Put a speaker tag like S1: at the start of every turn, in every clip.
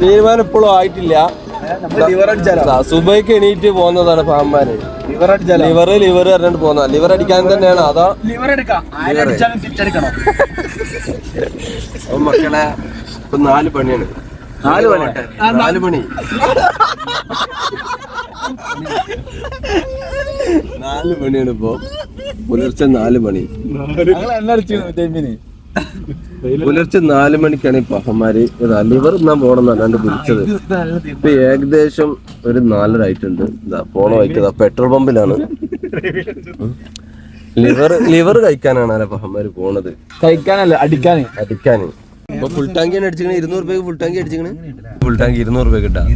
S1: തീരുമാനം ഇപ്പോഴും ആയിട്ടില്ല. സുബൈക്ക് എണീറ്റ് പോകുന്നതാണ് പാമ്പാന്
S2: ലിവർ
S1: ലിവർ പറഞ്ഞിട്ട് പോന്ന ലിവർ അടിക്കാൻ തന്നെയാണ്. അതോ
S2: ലിവർ
S1: മക്കളെ ഇപ്പൊ നാല് പണിയാണ്.
S2: നാല് പണി
S1: നാല് പണി. നാല് മണിയാണ് ഇപ്പൊ. പുലർച്ചെ നാല് മണി പുലർച്ചെ നാല് മണിക്കാണ് ഈ പഹന്മാര് അലിവർ എന്നാ പോണെന്ന് അല്ലാണ്ട് വിളിച്ചത്. ഇപ്പൊ ഏകദേശം ഒരു നാലര ആയിട്ടുണ്ട്. ഇതാ പോണ വൈക്കതാ പെട്രോൾ പമ്പിലാണ് ലിവർ ലിവർ കഴിക്കാനാണ് അല്ലെ പഹന്മാര് പോണത്?
S2: കഴിക്കാനല്ല അടിക്കാന്.
S1: അടിക്കാന്. ഇപ്പൊ ഫുൾ ടാങ്ക് അടിച്ചിക്കണേ ഇരുന്നൂറ് രൂപയ്ക്ക് ഫുൾ ടാങ്ക് അടിച്ചിക്കണേ ഫുൾ ടാങ്ക് ഇരുന്നൂറ് രൂപ കിട്ടാം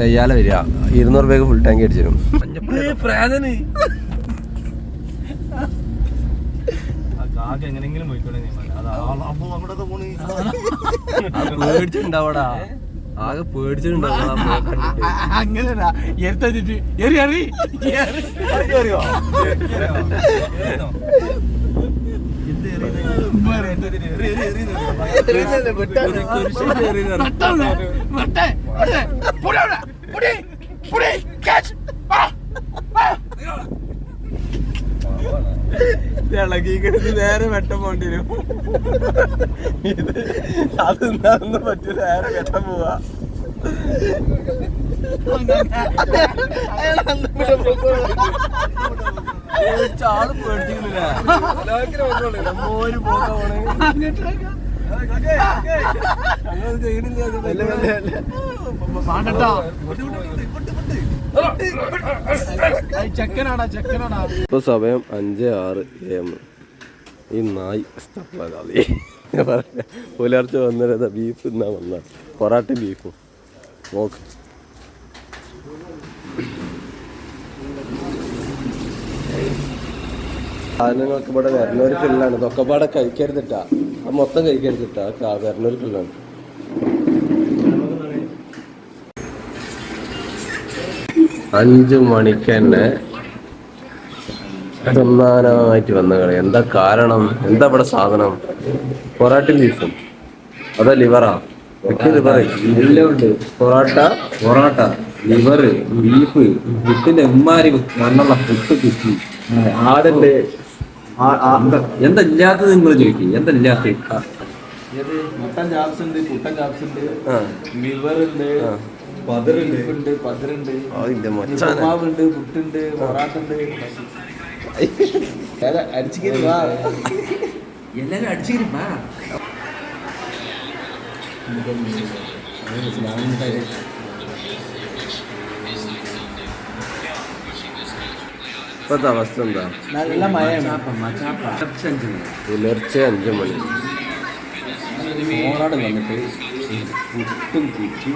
S1: തയ്യാല വരിക. ഇരുന്നൂറ് രൂപയ്ക്ക് ഫുൾ ടാങ്ക് അടിച്ചിരും
S2: പ്രാതന്
S1: പേടിച്ചിട്ടുണ്ടാവടാ. ആകെ പേടിച്ചിട്ടുണ്ടാവടാ.
S2: നേരെ വെട്ടം പോണ്ടി വരും ഇത് പറ്റില്ല നേരെ വെട്ടം പോവാ. ആൾ പേടിച്ചിരുന്നില്ല
S1: ഇപ്പൊ സമയം അഞ്ച് ആറ് എം ഈ നായ് സ്ഥലി പുലർച്ചെ വന്നിരുന്ന ബീഫ് എന്നാ വന്ന പൊറാട്ട ബീഫും നോക്ക്. സാധനങ്ങൾക്ക് ഇവിടെ വരണവർക്കുള്ളതാണ് ഇതൊക്കെ പാടെ കഴിക്കരുതിട്ടാ. അത് മൊത്തം കഴിക്കരുതിട്ടാ. ആ കിള്ളാണ് അഞ്ചു മണിക്ക് തന്നെ സമ്മാനമായിട്ട് വന്ന കളി. എന്താ കാരണം? എന്താ ഇവിടെ സാധനം? പൊറാട്ടും ബീഫും. അതാ ലിവറാ. പൊറാട്ട എല്ലാം ഉണ്ട് പൊറോട്ട?
S3: പൊറോട്ട ലിവറ് ബീഫ് പുട്ടിന്റെ ഉമ്മാരി മണ്ണുള്ള പുട്ട് കുറ്റി
S2: ആടുണ്ട്
S3: എന്താ- എന്താ ഇല്ലാത്തത് നിങ്ങൾ ചോദിക്കും. എന്താ ഇല്ലാത്ത
S2: മട്ടൻ ചാപ്സ് ഉണ്ട് കുട്ടൻ ചാപ്സ് ഉണ്ട് ലിവർ ഉണ്ട്. പതിറുണ്ട് പതിറുണ്ട് ഉപ്പുമാവുണ്ട് പുട്ടുണ്ട് വാ.
S3: എല്ലാരും അടിച്ചിരുപ്പാ
S1: ഇപ്പത്തെ അവസ്ഥ എന്താ?
S2: നല്ല മഴയാണ്.
S1: പുലർച്ചെ അഞ്ച് മണി.
S3: വന്നിട്ട് പുട്ടും കുറ്റി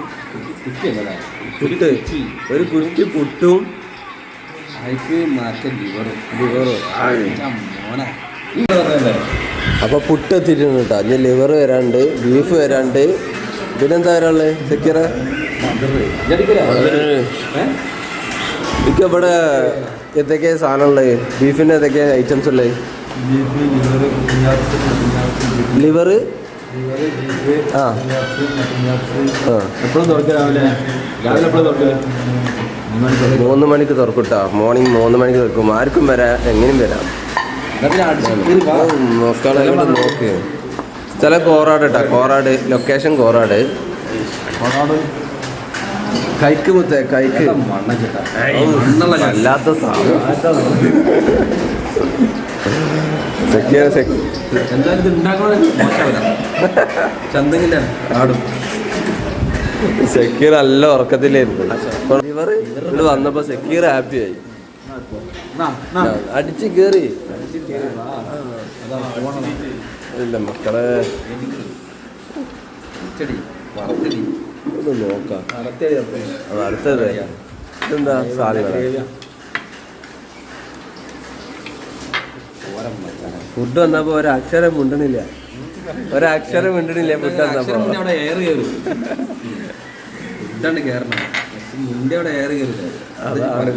S3: കുറ്റിയല്ല
S1: പുട്ട്. ഒരു കുറ്റി പുട്ടും.
S3: അതിക്ക് മാറ്റം ലിവറും.
S1: ലിവറും.
S3: മോന.
S1: അപ്പൊ പുട്ട് എത്തിയിട്ടുണ്ട് കേട്ടോ ഇനി ലിവർ വരാണ്ട് ബീഫ് വരാണ്ട്. പിന്നെന്താ വരാനുള്ളത് സെക്യൂറ എനിക്ക് ഇവിടെ എന്തൊക്കെ സാധനമുള്ളത്? ബീഫിന് എന്തൊക്കെ ഐറ്റംസ് ഉള്ളത്? ലിവർ ആ. മൂന്ന് മണിക്ക് തുറക്കൂട്ടാ. മോർണിംഗ് മൂന്ന് മണിക്ക് തുറക്കും. ആർക്കും വരാം എങ്ങനെയും വരാം. മക്കളെ നോക്ക്. സ്ഥലം കോറാട് കേട്ടാ കോറാട് ലൊക്കേഷൻ കോറാട്. കോറാട്. കൈക്ക് മുത്തേ കൈക്ക്. അല്ലാത്ത സാധനം. സെക്യൂർ അല്ല നല്ല ഉറക്കത്തിലായിരുന്നു. ഇവർ ഇവിടെ വന്നപ്പോ സെക്യൂർ ഹാപ്പി ആയി. അടിച്ച് കേറി. ഇല്ല മക്കളെ.
S3: ചെടി വറുത്തടി.
S1: ഒന്ന് നോക്കാം. അത് അടുത്തത്. ഇതെന്താ? സാധനം ഫുഡ് വന്നപ്പോ ഒരക്ഷരം മുണ്ടണില്ല. ഒരക്ഷരം മിണ്ടണില്ല ഫുഡ്
S3: അക്ഷരം
S1: വന്നപ്പോ
S3: മുന്നേ അവിടെ എയർ കയറും ഇതാണ് കയറണം മുന്നേ അവിടെ എയർ കയറില്ല
S1: അതാണ്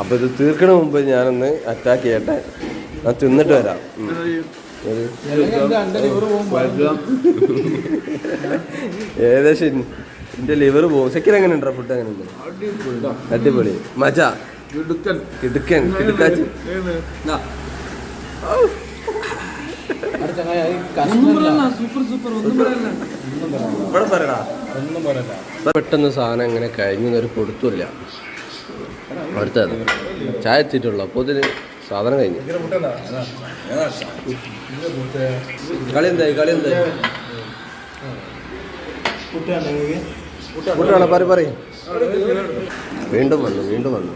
S1: അപ്പൊ ഇത് തീർക്കണ മുമ്പ് ഞാനൊന്ന് അറ്റാക്ക് ചെയ്യട്ടെ? ഞാൻ തിന്നിട്ട് വരാം. ഏകദേശം എന്റെ ലിവർ പോകും. സെക്കൻഡ് എങ്ങനെ ഉണ്ടോ ഫുഡ് എങ്ങനെ ഉണ്ട് അടിപൊളി. മജ. കിടുക്കൻ. കിടുക്കാച്ചി ഇവിടെ പറയടാ. പെട്ടെന്ന് സാധനം ഇങ്ങനെ കഴിഞ്ഞൊരു കൊടുത്തില്ല അടുത്തത്. ചായ എത്തിയിട്ടുള്ളൂ. അപ്പോൾ ഇതിന് സാധനം കഴിഞ്ഞു. കളി എന്തായി കളി എന്തായി കൂട്ടാണോ പറ പറയും വീണ്ടും വന്നു വീണ്ടും വന്നു.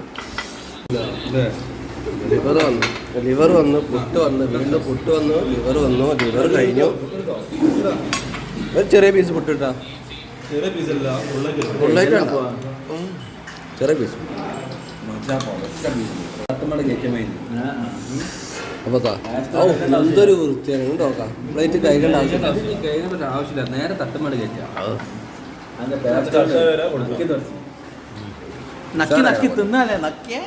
S1: ലിവർ വന്നു. ലിവർ വന്നു പുട്ട് വന്നു വീണ്ടും പുട്ട് വന്നു ലിവർ വന്നു ലിവർ കഴിഞ്ഞു. ഒരു ചെറിയ പീസ് പുട്ടിട്ടാ
S2: ചെറിയ പീസല്ല
S1: ഉള്ളേക്ക് വേണ്ട. ഉം. ചെറിയ പീസ്. അപ്പൊ എന്തൊരു വൃത്തിയാണ്. പ്ലേറ്റ് കഴിക്കേണ്ട ആവശ്യമില്ല.
S3: കഴിക്കേണ്ട ആവശ്യമില്ല. നേരെ കയറ്റാം
S4: നക്കി നക്കി തിന്നാലേ നക്കിയേ?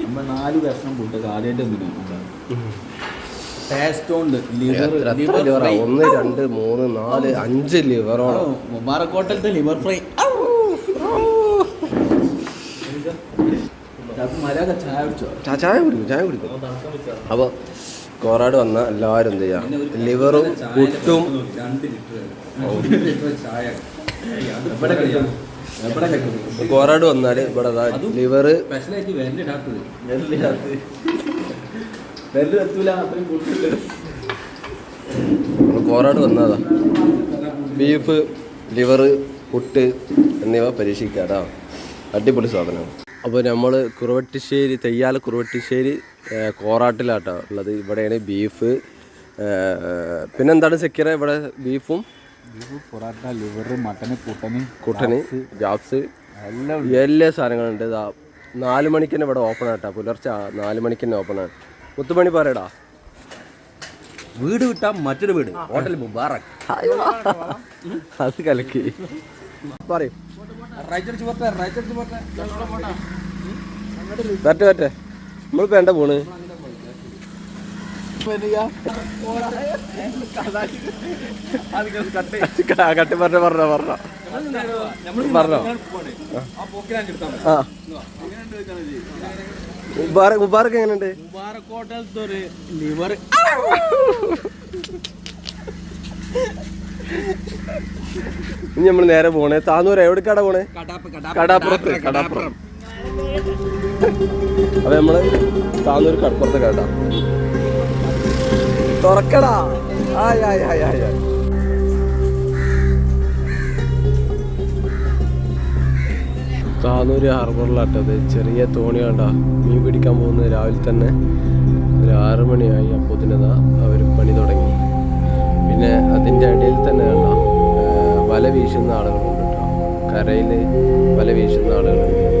S4: നമ്മ നാല് കഷ്ണം
S1: എത്ര ലിവറാ ഒന്ന് രണ്ട് മൂന്ന് നാല് അഞ്ച് ലിവറോളം
S4: മുബാറക് ഹോട്ടലത്തെ ലിവർ ഫ്രൈ ചായ
S1: കുടിക്കും ചായ കുടിക്കും. അപ്പോൾ കോറാട് വന്ന എല്ലാവരും എന്ത് ചെയ്യാം? ലിവറും പുട്ടും കോറാട് വന്നാൽ ഇവിടെ ലിവറ് കോറാട് വന്നതാ ബീഫ് ലിവറ് പുട്ട് എന്നിവ പരീക്ഷിക്കാടാ അടിപൊളി സാധനമാണ്. അപ്പോൾ നമ്മൾ കുറുവട്ടിശ്ശേരി തെയ്യാല കുറുവട്ടിശ്ശേരി കോറാട്ടിലാട്ടോ ഉള്ളത്. ഇവിടെയാണ് ബീഫ് പിന്നെന്താണ് സെക്യൂർ ഇവിടെ ബീഫും
S4: പൊറാട്ട ലിവർ മട്ടന് കൂട്ടന്
S1: കുട്ടന് ജാബ്സ്
S4: എല്ലാം
S1: എല്ലാ സാധനങ്ങളുണ്ട്. ഇതാ നാല് മണിക്ക് തന്നെ ഇവിടെ ഓപ്പൺ ആട്ടാ. പുലർച്ചെ നാല് മണിക്ക് തന്നെ ഓപ്പൺ ആണ്. മുത്തുമണി പറയടാ.
S3: വീട് വിട്ടാ മറ്റൊരു വീട്. ഹോട്ടൽ മുബാറക്.
S1: അത് കലക്കി. പറയും. പറ്റേ പറ്റേ നമ്മളിപ്പോ എന്താ പോണ്? കട്ടി പറഞ്ഞ പറഞ്ഞ പറഞ്ഞ. പറഞ്ഞോ. ആ. മുബാറക് മുബാറക് എങ്ങനെയുണ്ട്?
S4: മുബാറക് ഹോട്ടലത്തെ ഒരു ലിവർ
S1: ഇനി നമ്മൾ നേരെ പോണേ. താന്നൂർ എവിടേക്കാടാ പോണേ? കടാപ്പുറത്ത് കടാപ്പുറം. അപ്പൊ നമ്മൾ താന്നൂർ കടപ്പുറത്ത് കേട്ടാ. തുറക്കടാ. ആയ് ആയ് ആയ് ആയ് ആയ്. താന്നൂര് ഹാർബറിലാട്ടത് ചെറിയ തോണി കണ്ട. മീൻ പിടിക്കാൻ പോകുന്നത് രാവിലെ തന്നെ. ഒരു ആറ് മണിയായി അപ്പോൾ ഇതിനതാ അവർ പണി തുടങ്ങി. പിന്നെ അതിന്റെ ഇടയിൽ തന്നെ കണ്ട വല വീശുന്ന ആളുകളുണ്ട് കേട്ടോ. കരയിൽ വല വീശുന്ന ആളുകളുണ്ട്.